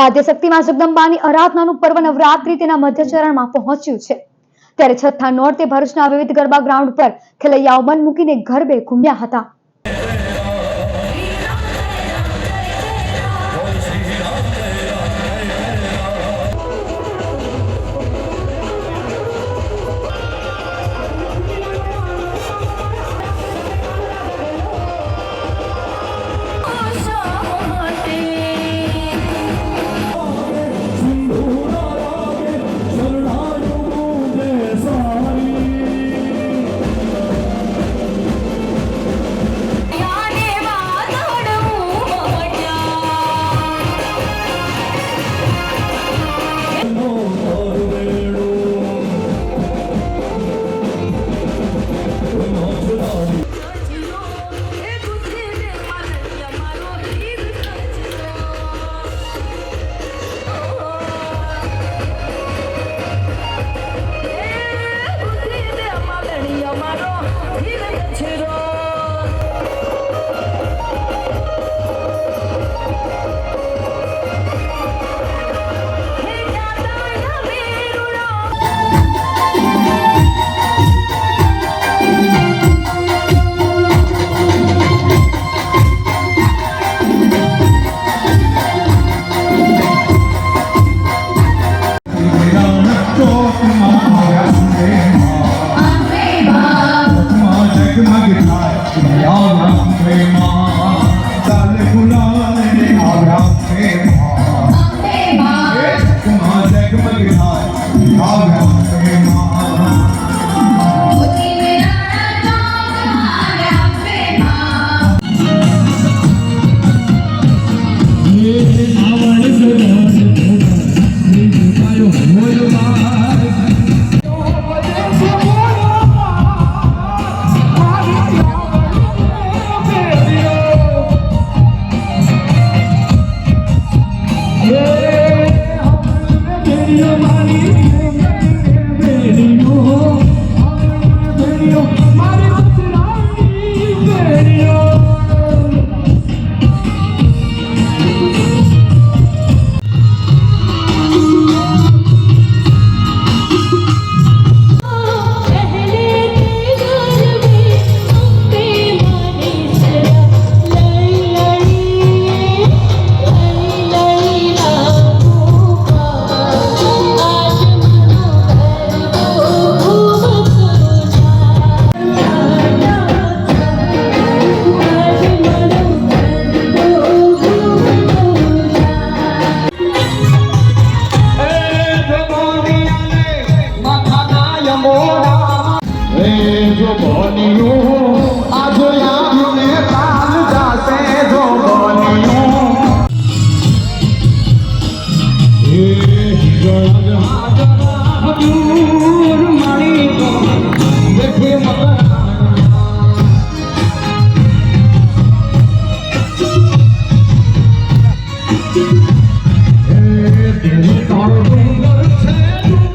આદ્યશક્તિમાં જગદંબાની આરાધનાનું પર્વ નવરાત્રી તેના મધ્ય ચરણમાં પહોંચ્યું છે. ત્યારે છઠ્ઠા નોરતે ભરૂચના વિવિધ ગરબા ગ્રાઉન્ડ પર ખેલૈયાઓ મન મૂકીને ગરબે ઘૂમ્યા હતા. Thank you for your time. you. Hajar